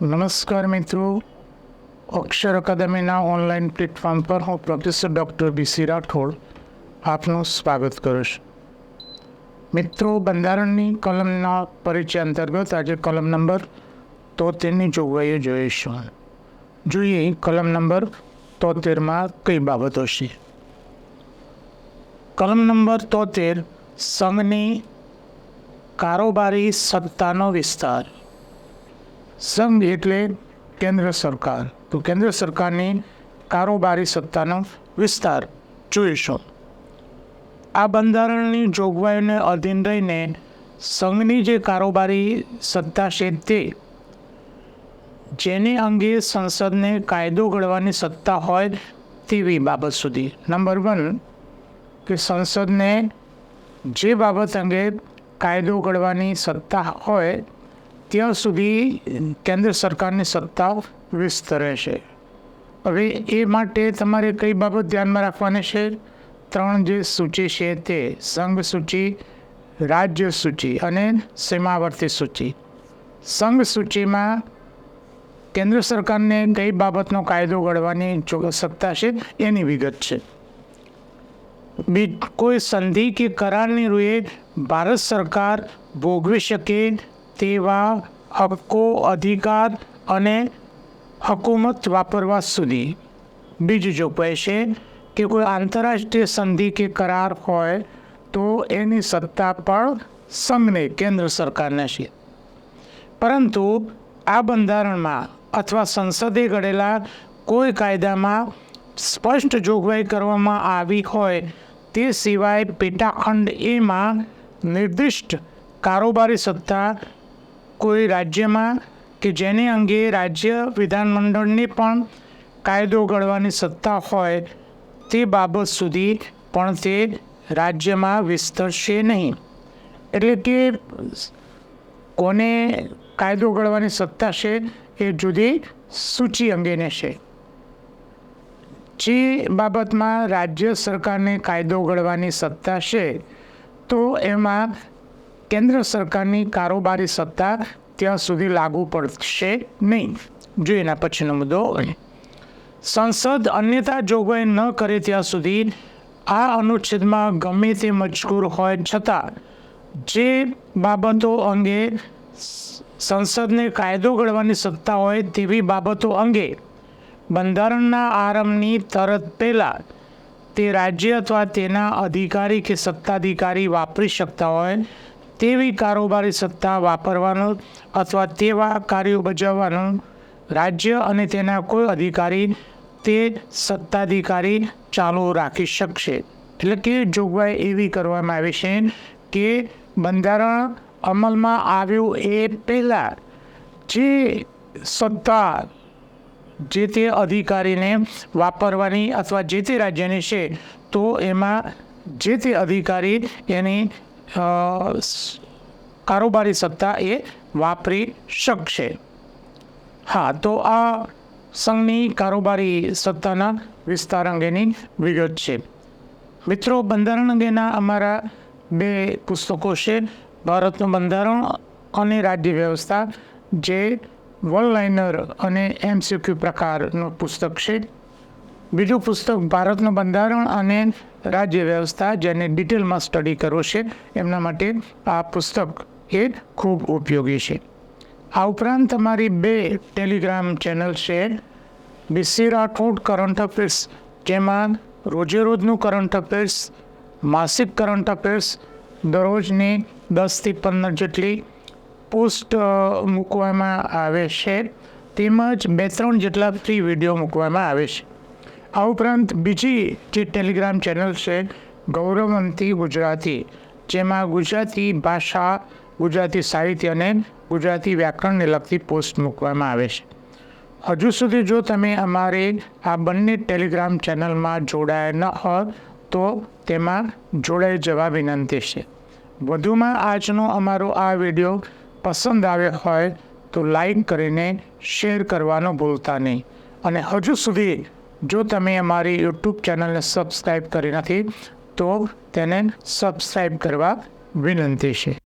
નમસ્કાર મિત્રો અક્ષર અકાદમીના online platform પર હું પ્રોફેસર ડૉક્ટર બીસી રાઠોડ આપનું સ્વાગત કરું છું મિત્રો બંધારણની કલમના પરિચય અંતર્ગત આજે કલમ નંબર તોતેરની જોગવાઈઓ જોઈશું જોઈએ કલમ નંબર તોતેરમાં કઈ બાબતો છે કલમ નંબર તોતેર સંઘની કારોબારી સત્તાનો વિસ્તાર સંઘ એટલે કેન્દ્ર સરકાર. તો કેન્દ્ર સરકારની કારોબારી સત્તાનો વિસ્તાર જોઈશું. આ બંધારણની જોગવાઈઓને અધીન રહીને સંઘની જે કારોબારી સત્તા છે તે, જેને અંગે સંસદને કાયદો ઘડવાની સત્તા હોય તેવી બાબત સુધી. નંબર વન, કે સંસદને જે બાબત અંગે કાયદો ઘડવાની સત્તા હોય ત્યાં સુધી કેન્દ્ર સરકારની સત્તા વિસ્તરે છે. હવે એ માટે તમારે કઈ બાબત ધ્યાનમાં રાખવાની છે? ત્રણ જે સૂચિ છે તે, સંઘ સૂચિ, રાજ્ય સૂચિ અને સીમાવર્તી સૂચિ. સંઘ સૂચિમાં કેન્દ્ર સરકારને કઈ બાબતનો કાયદો ઘડવાની સત્તા છે એની વિગત છે. બી કોઈ સંધિ કે કરારની રૂએ ભારત સરકાર ભોગવી શકે તેવા હક્કો, અધિકાર અને હકુમત વાપરવા સુધી. બીજું જોગવાઈ છે કે કોઈ આંતરરાષ્ટ્રીય સંધિ કે કરાર હોય, તો એની સત્તા પણ સંઘને કેન્દ્ર સરકારને છે પરંતુ આ બંધારણમાં અથવા સંસદે ઘડેલા કોઈ કાયદામાં સ્પષ્ટ જોગવાઈ કરવામાં આવી હોય, તે સિવાય પેટાખંડ એમાં નિર્દિષ્ટ કારોબારી સત્તા કોઈ રાજ્યમાં કે જેની અંગે રાજ્ય વિધાનમંડળની પણ કાયદો ઘડવાની સત્તા હોય તે બાબત સુધી પણ તે રાજ્યમાં વિસ્તરશે નહીં. એટલે કે કોને કાયદો ઘડવાની સત્તા છે એ જુદી સૂચિ અંગેને છે. જે બાબતમાં રાજ્ય સરકારને કાયદો ઘડવાની સત્તા છે તો એમાં કેન્દ્ર સરકારની કારોબારી સત્તા ત્યાં સુધી લાગુ પડશે નહીં. જો એના પછીનો મુદ્દો સંસદ અન્યતા જોગવાઈ ન કરે ત્યાં સુધી આ અનુચ્છેદમાં ગમે તે મજકૂર હોય છતાં જે બાબતો અંગે સંસદને કાયદો ઘડવાની સત્તા હોય તેવી બાબતો અંગે બંધારણના આરંભની તરત પહેલાં તે રાજ્ય અથવા તેના અધિકારી કે સત્તાધિકારી વાપરી શકતા હોય તેવી કારોબારી સત્તા વાપરવાનો અથવા તેવા કાર્યો બજાવવાનો રાજ્ય અને તેના કોઈ અધિકારી તે સત્તાધિકારી ચાલુ રાખી શકશે. એટલે કે જોગવાઈ એવી કરવામાં આવી છે કે બંધારણ અમલમાં આવ્યું એ પહેલાં જે સત્તા જે તે અધિકારીને વાપરવાની અથવા જે તે રાજ્યની છે તો એમાં જે તે અધિકારી એની કારોબારી સત્તા એ વાપરી શકશે. હા, તો આ સંઘની કારોબારી સત્તાના વિસ્તાર અંગેની વિગત છે. મિત્રો, બંધારણ અંગેના અમારા બે પુસ્તકો છે. ભારતનું બંધારણ અને રાજ્ય વ્યવસ્થા, જે વન લાઇનર અને એમસીક્યુ પ્રકારનું પુસ્તક છે. બીજું પુસ્તક, ભારતનું બંધારણ અને રાજ્ય વ્યવસ્થા જેને ડિટેલમાં સ્ટડી કરવો છે, એમના માટે આ પુસ્તક એ ખૂબ ઉપયોગી છે. આ ઉપરાંત તમારી બે ટેલિગ્રામ ચેનલ છે B C Rathod current affairs જેમાં રોજે રોજનું કરંટ અફેર્સ માસિક કરંટ અફેર્સ દરરોજની દસથી પંદર જેટલી પોસ્ટ મૂકવામાં આવે છે, તેમજ બે ત્રણ જેટલા ફ્રી વીડિયો મૂકવામાં આવે છે. આ ઉપરાંત બીજી જે ટેલિગ્રામ ચેનલ છે, ગૌરવંતી ગુજરાતી, જેમાં ગુજરાતી ભાષા, ગુજરાતી સાહિત્ય અને ગુજરાતી વ્યાકરણને લગતી પોસ્ટ મૂકવામાં આવે છે. હજુ સુધી જો તમે અમારે આ બંને ટેલિગ્રામ ચેનલમાં જોડાયા ન હો તો તેમાં જોડાઈ જવા વિનંતી છે. વધુમાં આજનો અમારો આ વીડિયો પસંદ આવ્યો હોય, તો લાઈક કરીને શેર કરવાનો ભૂલતા નહીં. અને હજુ સુધી જો તમે અમારી યુટ્યુબ ચેનલને સબસ્ક્રાઈબ કરી નથી તો તેને સબસ્ક્રાઈબ કરવા વિનંતી છે.